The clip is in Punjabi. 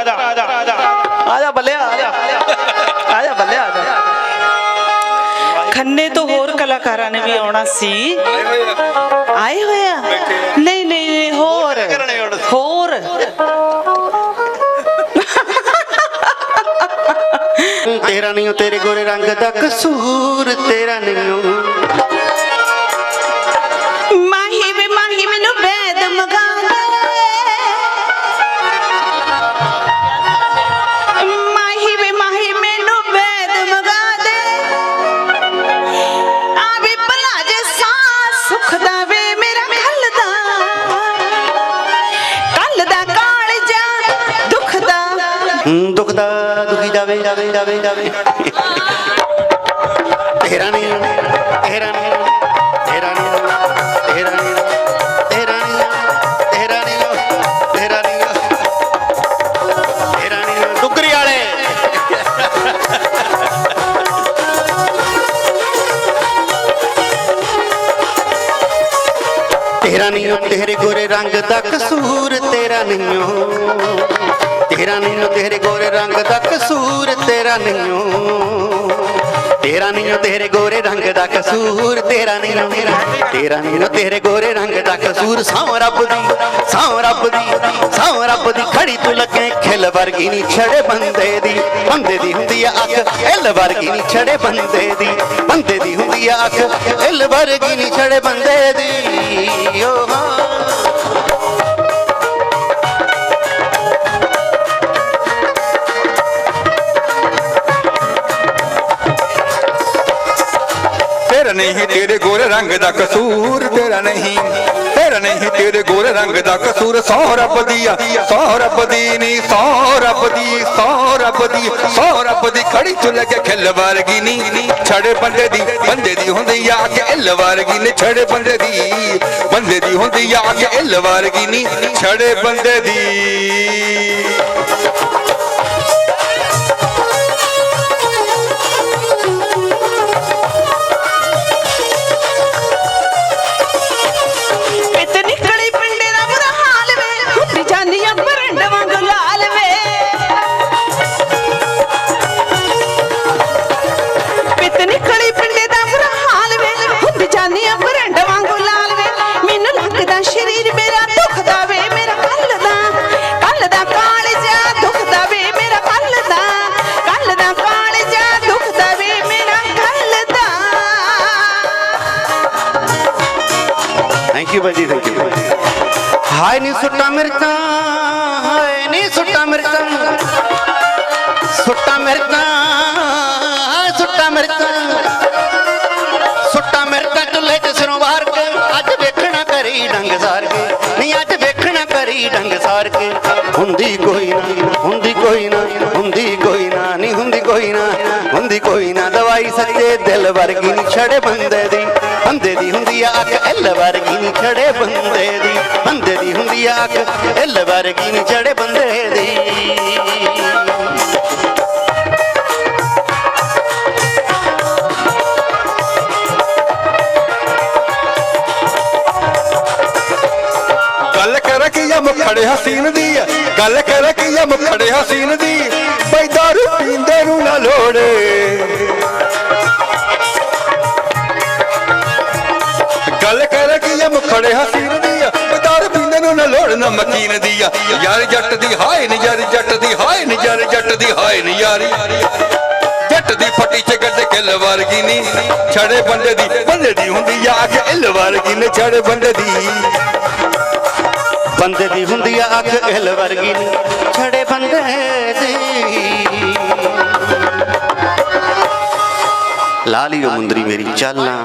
ਆ ਜਾ ਬੱਲੇ ਆ ਜਾ ਆ ਜਾ ਬੱਲੇ ਆ ਜਾ ਖੰਨੇ ਤੋਂ ਹੋਰ ਕਲਾਕਾਰਾਂ ਨੇ ਵੀ ਆਉਣਾ ਸੀ। ਆਏ ਹੋਏ ਆ? ਨਹੀਂ ਨਹੀਂ ਨਹੀਂ, ਹੋਰ। ਹੋਰ ਤੇਰਾ ਨਹੀਂ ਤੇਰੇ ਗੋਰੇ ਰੰਗ ਦਾ ਕਸੂਰ ਤੇਰਾ ਨਹੀਂ ਤੇਰਾ ਨਹੀਂ ਤੇਰਾ ਨਹੀਂ ਤੇਰਾ ਨਹੀਂ ਤੇਰਾ ਨਹੀਂ ਤੇਰਾ ਨਹੀਂ ਤੇਰੇ ਗੋਰੇ ਰੰਗ ਦਾ ਕਸੂਰ ਤੇਰਾ ਨਹੀਂ ਤੇਰਾ ਨਹੀਂ ਤੇਰੇ ਗੋਰੇ ਰੰਗ ਦਾ ਕਸੂਰ ਤੇਰਾ ਨਹੀਂ ਤੇਰਾ ਨਹੀਂ ਤੇਰੇ ਗੋਰੇ ਰੰਗ ਦਾ ਕਸੂਰ ਤੇਰਾ ਨਹੀਂ ਤੇਰਾ ਨਹੀਂ ਤੇਰੇ ਗੋਰੇ ਰੰਗ ਦਾ ਕਸੂਰ ਸੌ ਰੱਬ ਦੀ, ਸੌ ਰੱਬ ਦੀ, ਸੌ ਰੱਬ ਦੀ। ਖੜੀ ਤੂੰ ਲੱਗੇ ਖਿਲ ਵਰਗੀ ਨਹੀਂ ਛੜੇ ਬੰਦੇ ਦੀ। ਬੰਦੇ ਦੀ ਹੁੰਦੀ ਆ ਅੱਖ, ਹਿੱਲ ਵਰਗੀ ਨਹੀਂ ਛੜੇ ਬੰਦੇ ਦੀ। ਬੰਦੇ ਦੀ ਹੁੰਦੀ ਆ ਅੱਖ, ਹਿੱਲ ਵਰਗੀ ਨਹੀਂ ਛੜੇ ਬੰਦੇ ਦੀ। ਓ ਤੇਰਾ ਨਹੀਂ, ਤੇਰੇ ਗੋਰੇ ਰੰਗ ਦਾ ਕਸੂਰ ਤੇਰਾ ਨਹੀਂ। ਤੇਰਾ ਨਹੀਂ, ਤੇਰੇ ਗੋਰੇ ਰੰਗ ਦਾ ਕਸੂਰ। ਸੌ ਰੱਬ ਦੀ ਆ, ਸੌ ਰੱਬ ਦੀ ਨਹੀਂ ਸੌ ਰੱਬ ਦੀ, ਸੌ ਰੱਬ ਦੀ, ਸੌ ਰੱਬ ਦੀ ਖੜੀ ਤੂੰ ਲੱਗੇ ਖਿੱਲ ਵਰਗੀ ਨਹੀਂ ਛੜੇ ਬੰਦੇ ਦੀ ਬੰਦੇ ਦੀ ਹੁੰਦੀ ਆ ਕਿ ਇੱਲ ਵਰਗੀ ਨਹੀਂ ਛੜੇ ਬੰਦੇ ਦੀ ਬੰਦੇ ਦੀ ਹੁੰਦੀ ਆ ਕਿ ਇੱਲ ਵਰਗੀ ਨਹੀਂ ਛੜੇ ਬੰਦੇ ਦੀ ਥੈਂਕ ਯੂ ਬਾਜੀ ਥੈਂਕ ਯੂ ਹਾਏ ਨੀ ਸੁੱਟਾ ਮਿਰਚਾਂ ਹਾਏ ਨੀ ਸੁੱਟਾ ਮਿਰਚਾਂ ਸੁੱਟਾ ਮਿਰਚਾਂ ਸੁੱਟਾ ਮਿਰਚਾਂ ਸੁੱਟਾ ਮਿਰਚਾਂ ਚੁੱਲ੍ਹੇ 'ਚ ਸਿਰੋਂ ਵਾਰ ਕੇ ਅੱਜ ਵੇਖਣਾ ਕਰੀ ਡੰਗ ਸਾਰ ਕੇ ਨਹੀਂ ਅੱਜ ਵੇਖਣਾ ਕਰੀ ਡੰਗ ਸਾਰ ਕੇ ਹੁੰਦੀ ਕੋਈ ਨਾ ਹੁੰਦੀ ਕੋਈ ਨਾ ਹੁੰਦੀ ਕੋਈ ਨਾ ਨਹੀਂ ਹੁੰਦੀ ਕੋਈ ਨਾ ਹੁੰਦੀ ਕੋਈ ਨਾ ਦਵਾਈ ਸੱਚੇ ਦਿਲ ਵਰਗੀ ਨਹੀਂ ਛੜੇ ਬੰਦੇ ਦੀ। ਬੰਦੇ ਦੀ ਹੁੰਦੀ ਆ ਅੱਖ ਐਲ ਵਰਗੀ ਨਹੀਂ ਛੜੇ ਬੰਦੇ ਦੀ। ਬੰਦੇ ਦੀ ਹੁੰਦੀ ਆ ਅੱਖ ਐਲ ਵਰਗੀ ਨਹੀਂ ਛੜੇ ਬੰਦੇ ਦੀ। ਕੀ ਆ ਮੁਖੜੇ ਹਸੀਨ ਦੀ? ਆ ਗੱਲ ਕਰ ਕੀ ਆ ਮੁਖੜੇ ਹਸੀਨ ਦੀ? ਬਈ ਦਾਰੂ ਪੀਂਦੇ ਨੂੰ ਨਾ ਲੋੜੇ। ਗੱਲ ਕਰ ਕੀ ਆ ਮੁਖੜੇ ਹਸੀਨ ਦੀ? ਦਾਰੂ ਪੀਂਦੇ ਨੂੰ ਨਾ ਲੋੜ, ਨਾ ਮਕੀਨ ਦੀ ਯਾਰ ਜੱਟ ਦੀ ਹਾਏ ਨੀ ਯਾਰ, ਜੱਟ ਦੀ ਹਾਏ ਨੀ ਯਾਰ, ਜੱਟ ਦੀ ਹਾਏ ਨੀ ਯਾਰੀ। ਜੱਟ ਦੀ ਫੱਟੀ ਚ ਗੱਡ ਕਿੱਲ ਵਰਗੀ ਨੀ। ਛੜੇ ਬੰਦੇ ਦੀ ਬੰਦੇ ਦੀ ਹੁੰਦੀ ਆ ਕਿ ਇੱਲ ਵਰਗੀ ਨੇ। ਛੜੇ ਬੰਦੇ ਦੀ। ਬੰਦੇ ਦੀ ਹੁੰਦੀ ਆ ਅੱਖ ਐਲ ਵਰਗੀ। ਛੜੇ ਬੰਦੇ ਦੀ। ਲਾਲੀਓ ਮੁੰਦਰੀ ਮੇਰੀ ਚਾਲਾਂ